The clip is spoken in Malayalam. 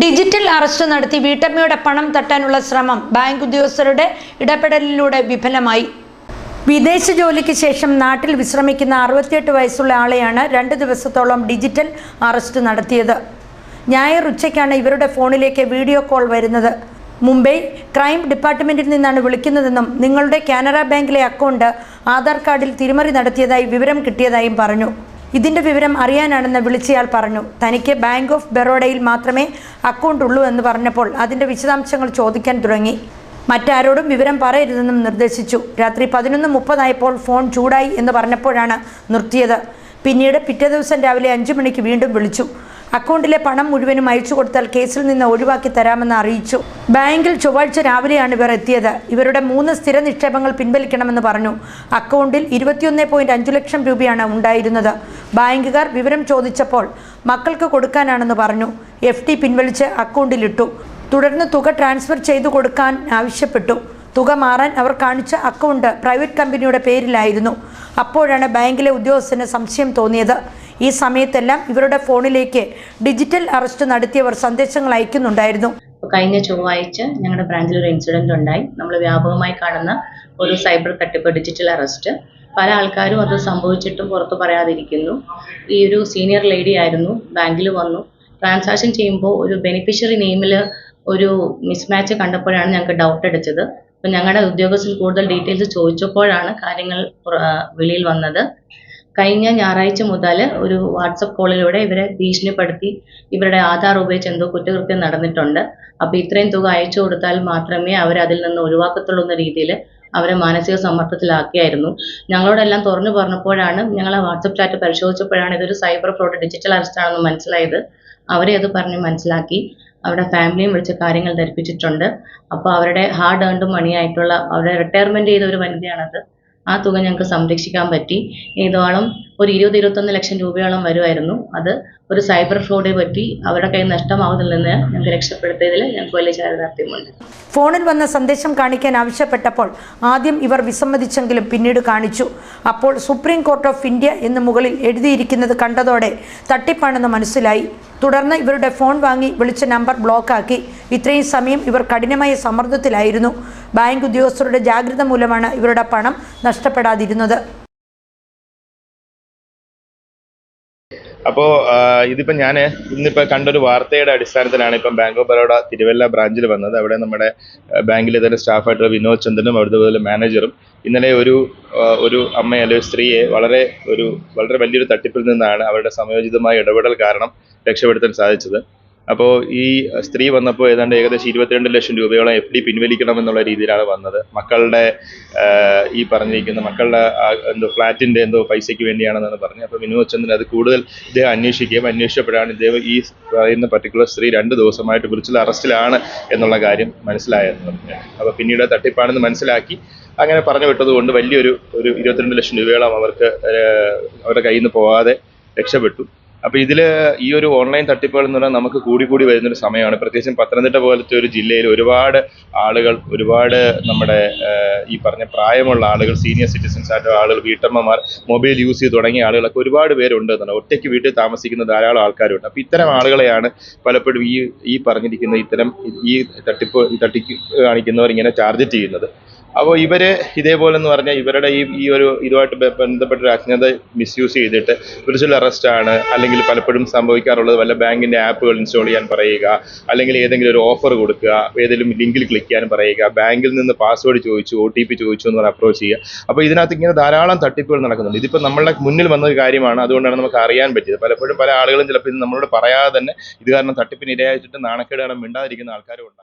ഡിജിറ്റൽ അറസ്റ്റ് നടത്തി വീട്ടമ്മയുടെ പണം തട്ടാനുള്ള ശ്രമം ബാങ്ക് ഉദ്യോഗസ്ഥരുടെ ഇടപെടലിലൂടെ വിഫലമായി. വിദേശ ജോലിക്ക് ശേഷം നാട്ടിൽ വിശ്രമിക്കുന്ന അറുപത്തിയെട്ട് വയസ്സുള്ള ആളെയാണ് രണ്ട് ദിവസത്തോളം ഡിജിറ്റൽ അറസ്റ്റ് നടത്തിയത്. ഞായർ ഉച്ചയ്ക്കാണ് ഇവരുടെ ഫോണിലേക്ക് വീഡിയോ കോൾ വരുന്നത്. മുംബൈ ക്രൈം ഡിപ്പാർട്ട്മെന്റിൽ നിന്നാണ് വിളിക്കുന്നതെന്നും നിങ്ങളുടെ കാനറ ബാങ്കിലെ അക്കൗണ്ട് ആധാർ കാർഡിൽ തിരിമറി നടത്തിയതായി വിവരം കിട്ടിയതായും പറഞ്ഞു. ഇതിന്റെ വിവരം അറിയാനാണെന്ന് വിളിച്ചയാൾ പറഞ്ഞു. തനിക്ക് ബാങ്ക് ഓഫ് ബറോഡയിൽ മാത്രമേ അക്കൗണ്ട് ഉള്ളൂ എന്ന് പറഞ്ഞപ്പോൾ അതിന്റെ വിശദാംശങ്ങൾ ചോദിക്കാൻ തുടങ്ങി. മറ്റാരോടും വിവരം പറയരുതെന്നും നിർദ്ദേശിച്ചു. രാത്രി പതിനൊന്ന് മുപ്പതായപ്പോൾ ഫോൺ ചൂടായി എന്ന് പറഞ്ഞപ്പോഴാണ് നിർത്തിയത്. പിന്നീട് പിറ്റേ ദിവസം രാവിലെ അഞ്ചു മണിക്ക് വീണ്ടും വിളിച്ചു. അക്കൗണ്ടിലെ പണം മുഴുവനും അയച്ചു കൊടുത്താൽ കേസിൽ നിന്ന് ഒഴിവാക്കി തരാമെന്ന് അറിയിച്ചു. ബാങ്കിൽ ചൊവ്വാഴ്ച രാവിലെയാണ് ഇവർ എത്തിയത്. ഇവരുടെ മൂന്ന് സ്ഥിര നിക്ഷേപങ്ങൾ പിൻവലിക്കണമെന്ന് പറഞ്ഞു. അക്കൗണ്ടിൽ ഇരുപത്തിയൊന്ന് പോയിന്റ് അഞ്ചു ലക്ഷം രൂപയാണ് ഉണ്ടായിരുന്നത്. ബാങ്കുകാർ വിവരം ചോദിച്ചപ്പോൾ മക്കൾക്ക് കൊടുക്കാനാണെന്ന് പറഞ്ഞു. എഫ് ഡി പിൻവലിച്ച് അക്കൗണ്ടിലിട്ടു. തുടർന്ന് തുക ട്രാൻസ്ഫർ ചെയ്തു കൊടുക്കാൻ ആവശ്യപ്പെട്ടു. തുക മാറാൻ അവർ കാണിച്ച അക്കൗണ്ട് പ്രൈവറ്റ് കമ്പനിയുടെ പേരിലായിരുന്നു. അപ്പോഴാണ് ബാങ്കിലെ ഉദ്യോഗസ്ഥന് സംശയം തോന്നിയത്. ഈ സമയത്തെല്ലാം ഇവരുടെ ഫോണിലേക്ക് ഡിജിറ്റൽ അറസ്റ്റ് നടത്തിയവർ സന്ദേശങ്ങൾ അയക്കുന്നുണ്ടായിരുന്നു. കഴിഞ്ഞ ചൊവ്വാഴ്ച ഞങ്ങളുടെ ബ്രാഞ്ചിൽ ഒരു ഇൻസിഡന്റ് ഉണ്ടായി. നമ്മൾ വ്യാപകമായി കാണുന്ന ഒരു സൈബർ തട്ടിപ്പ് ഡിജിറ്റൽ അറസ്റ്റ്. പല ആൾക്കാരും അത് സംഭവിച്ചിട്ടും പുറത്ത് പറയാതിരിക്കുന്നു. ഈ ഒരു സീനിയർ ലേഡി ആയിരുന്നു ബാങ്കിൽ വന്നു. ട്രാൻസാക്ഷൻ ചെയ്യുമ്പോൾ ഒരു ബെനിഫിഷ്യറി നെയിമിൽ ഒരു മിസ്മാച്ച് കണ്ടപ്പോഴാണ് ഞങ്ങൾക്ക് ഡൗട്ട് അടിച്ചത്. അപ്പം ഞങ്ങളുടെ ഉദ്യോഗസ്ഥർ കൂടുതൽ ഡീറ്റെയിൽസ് ചോദിച്ചപ്പോഴാണ് കാര്യങ്ങൾ വെളിയിൽ വന്നത്. കഴിഞ്ഞ ഞായറാഴ്ച മുതൽ ഒരു വാട്സപ്പ് കോളിലൂടെ ഇവരെ ഭീഷണിപ്പെടുത്തി ഇവരുടെ ആധാർ ഉപയോഗിച്ച് എന്തോ കുറ്റകൃത്യം നടന്നിട്ടുണ്ട്. അപ്പോൾ ഇത്രയും തുക അയച്ചു കൊടുത്താൽ മാത്രമേ അവരെ അതിൽ നിന്ന് ഒഴിവാക്കത്തുള്ളൂ എന്ന രീതിയിൽ അവരെ മാനസിക സമ്മർദ്ദത്തിലാക്കിയായിരുന്നു. ഞങ്ങളോടെല്ലാം തുറന്നു പറഞ്ഞപ്പോഴാണ് ഞങ്ങളെ വാട്സപ്പ് ചാറ്റ് പരിശോധിച്ചപ്പോഴാണ് ഇതൊരു സൈബർ ഫ്രോഡ് ഡിജിറ്റൽ അറസ്റ്റ് ആണെന്ന് മനസ്സിലായത്. അവരെ അത് പറഞ്ഞ് മനസ്സിലാക്കി. അവരുടെ ഫാമിലിയും വിളിച്ച് കാര്യങ്ങൾ ധരിപ്പിച്ചിട്ടുണ്ട്. അപ്പോൾ അവരുടെ ഹാർഡ് ഏൺഡ് മണിയായിട്ടുള്ള അവരുടെ റിട്ടയർമെന്റ് ചെയ്ത ഒരു വനിതയാണത്. ആ തുക ഞങ്ങൾക്ക് സംരക്ഷിക്കാൻ പറ്റി. ഇതോളം ഒരു ഇരുപത് ഇരുപത്തൊന്ന് ലക്ഷം രൂപയോളം വരുമായിരുന്നു. അത് ഒരു സൈബർ ഫ്രോഡെ പറ്റി അവരുടെ കയ്യിൽ നഷ്ടമാവുന്നതിൽ നിന്ന് ഞങ്ങൾക്ക് രക്ഷപ്പെടുത്തിയതിൽ ഞങ്ങൾക്ക് വലിയ ചാരിതാർത്ഥ്യമുണ്ട്. ഫോണിൽ വന്ന സന്ദേശം കാണിക്കാൻ ആവശ്യപ്പെട്ടപ്പോൾ ആദ്യം ഇവർ വിസമ്മതിച്ചെങ്കിലും പിന്നീട് കാണിച്ചു. അപ്പോൾ സുപ്രീം കോർട്ട് ഓഫ് ഇന്ത്യ എന്ന് മുകളിൽ എഴുതിയിരിക്കുന്നത് കണ്ടതോടെ തട്ടിപ്പാണെന്ന് മനസ്സിലായി. തുടർന്ന് ഇവരുടെ ഫോൺ വാങ്ങി വിളിച്ച നമ്പർ ബ്ലോക്കാക്കി ഇത്രയും സമയം ഇവർ കഠിനമായ സമ്മർദ്ദത്തിലായിരുന്നു. ബാങ്ക് ഉദ്യോഗസ്ഥരുടെ ജാഗ്രത മൂലമാണ് ഇവരുടെ പണം നഷ്ടപ്പെടാതിരുന്നത്. അപ്പോൾ ഇതിപ്പോൾ ഞാൻ ഇന്നിപ്പോൾ കണ്ടൊരു വാർത്തയുടെ അടിസ്ഥാനത്തിലാണ് ഇപ്പം ബാങ്ക് ഓഫ് ബറോഡ തിരുവല്ല ബ്രാഞ്ചിൽ വന്നത്. അവിടെ നമ്മുടെ ബാങ്കിലെ തന്നെ സ്റ്റാഫായിട്ടുള്ള വിനോദ് ചന്ദ്രനും അവിടുത്തെ പോലെ മാനേജറും ഇന്നലെ ഒരു ഒരു അമ്മയെ അല്ലെങ്കിൽ സ്ത്രീയെ വളരെ ഒരു വളരെ വലിയൊരു തട്ടിപ്പിൽ നിന്നാണ് അവരുടെ സമയോചിതമായ ഇടപെടൽ കാരണം രക്ഷപ്പെടുത്താൻ സാധിച്ചത്. അപ്പോൾ ഈ സ്ത്രീ വന്നപ്പോൾ ഏതാണ്ട് ഏകദേശം ഇരുപത്തിരണ്ട് ലക്ഷം രൂപയോളം എഫ് ഡി പിൻവലിക്കണം എന്നുള്ള രീതിയിലാണ് വന്നത്. മക്കളുടെ ഈ പറഞ്ഞിരിക്കുന്ന മക്കളുടെ എന്തോ ഫ്ലാറ്റിന്റെ എന്തോ പൈസയ്ക്ക് വേണ്ടിയാണെന്നാണ് പറഞ്ഞത്. അപ്പോൾ വിനോദ് ചന്ദ്രൻ അത് കൂടുതൽ ഇദ്ദേഹം അന്വേഷിക്കുകയും അന്വേഷിച്ചപ്പോഴാണ് ഇദ്ദേഹം ഈ പറയുന്ന പർട്ടിക്കുലർ സ്ത്രീ രണ്ട് ദിവസമായിട്ട് വിളിച്ചിൽ അറസ്റ്റിലാണ് എന്നുള്ള കാര്യം മനസ്സിലായെന്ന് പറഞ്ഞു. അപ്പോൾ പിന്നീട് തട്ടിപ്പാണെന്ന് മനസ്സിലാക്കി അങ്ങനെ പറഞ്ഞു വിട്ടതുകൊണ്ട് വലിയൊരു ഒരു ഇരുപത്തിരണ്ട് ലക്ഷം രൂപയോളം അവർക്ക് അവരുടെ കയ്യിൽ നിന്ന് പോകാതെ രക്ഷപ്പെട്ടു. അപ്പോൾ ഇതിൽ ഈ ഒരു ഓൺലൈൻ തട്ടിപ്പുകൾ എന്ന് പറഞ്ഞാൽ നമുക്ക് കൂടി കൂടി വരുന്നൊരു സമയമാണ്. പ്രത്യേകിച്ചും പത്തനംതിട്ട പോലത്തെ ഒരു ജില്ലയിൽ ഒരുപാട് ആളുകൾ ഒരുപാട് നമ്മുടെ ഈ പറഞ്ഞ പ്രായമുള്ള ആളുകൾ സീനിയർ സിറ്റിസൺസ് ആയിട്ടുള്ള ആളുകൾ വീട്ടമ്മമാർ മൊബൈൽ യൂസ് ചെയ്ത് തുടങ്ങിയ ആളുകളൊക്കെ ഒരുപാട് പേരുണ്ട് എന്നാണ് ഒറ്റയ്ക്ക് വീട്ടിൽ താമസിക്കുന്ന ധാരാളം ആൾക്കാരുണ്ട്. അപ്പോൾ ഇത്തരം ആളുകളെയാണ് പലപ്പോഴും ഈ ഈ പറഞ്ഞിരിക്കുന്ന ഇത്തരം ഈ തട്ടിപ്പ് തട്ടിക്ക് കാണിക്കുന്നവർ ഇങ്ങനെ ടാർഗറ്റ് ചെയ്യുന്നത്. അപ്പോൾ ഇവർ ഇതേപോലെ എന്ന് പറഞ്ഞാൽ ഇവരുടെ ഈ ഈ ഒരു ഇതുമായിട്ട് ബന്ധപ്പെട്ട ഒരു അജ്ഞത മിസ്യൂസ് ചെയ്തിട്ട് വിർച്വൽ അറസ്റ്റ് ആണ്. അല്ലെങ്കിൽ പലപ്പോഴും സംഭവിക്കാറുള്ളത് വല്ല ബാങ്കിന്റെ ആപ്പുകൾ ഇൻസ്റ്റാൾ ചെയ്യാൻ പറയുക. അല്ലെങ്കിൽ ഏതെങ്കിലും ഒരു ഓഫർ കൊടുക്കുക. ഏതെങ്കിലും ലിങ്കിൽ ക്ലിക്ക് ചെയ്യാൻ പറയുക. ബാങ്കിൽ നിന്ന് പാസ്വേഡ് ചോദിച്ചു ഒ ടി പി ചോദിച്ചു എന്ന് പറഞ്ഞ് അപ്രോച്ച് ചെയ്യുക. അപ്പോൾ ഇതിനകത്ത് ഇങ്ങനെ ധാരാളം തട്ടിപ്പുകൾ നടക്കുന്നുണ്ട്. ഇതിപ്പോൾ നമ്മളുടെ മുന്നിൽ വന്ന ഒരു കാര്യമാണ്. അതുകൊണ്ടാണ് നമുക്ക് അറിയാൻ പറ്റിയത്. പലപ്പോഴും പല ആളുകളും ചിലപ്പോൾ ഇത് നമ്മളോട് പറയാതെ തന്നെ ഇത് കാരണം തട്ടിപ്പിന് ഇരയായിട്ട് നാണക്കേടുകളും മിണ്ടാതിരിക്കുന്ന ആൾക്കാരും ഉണ്ട്.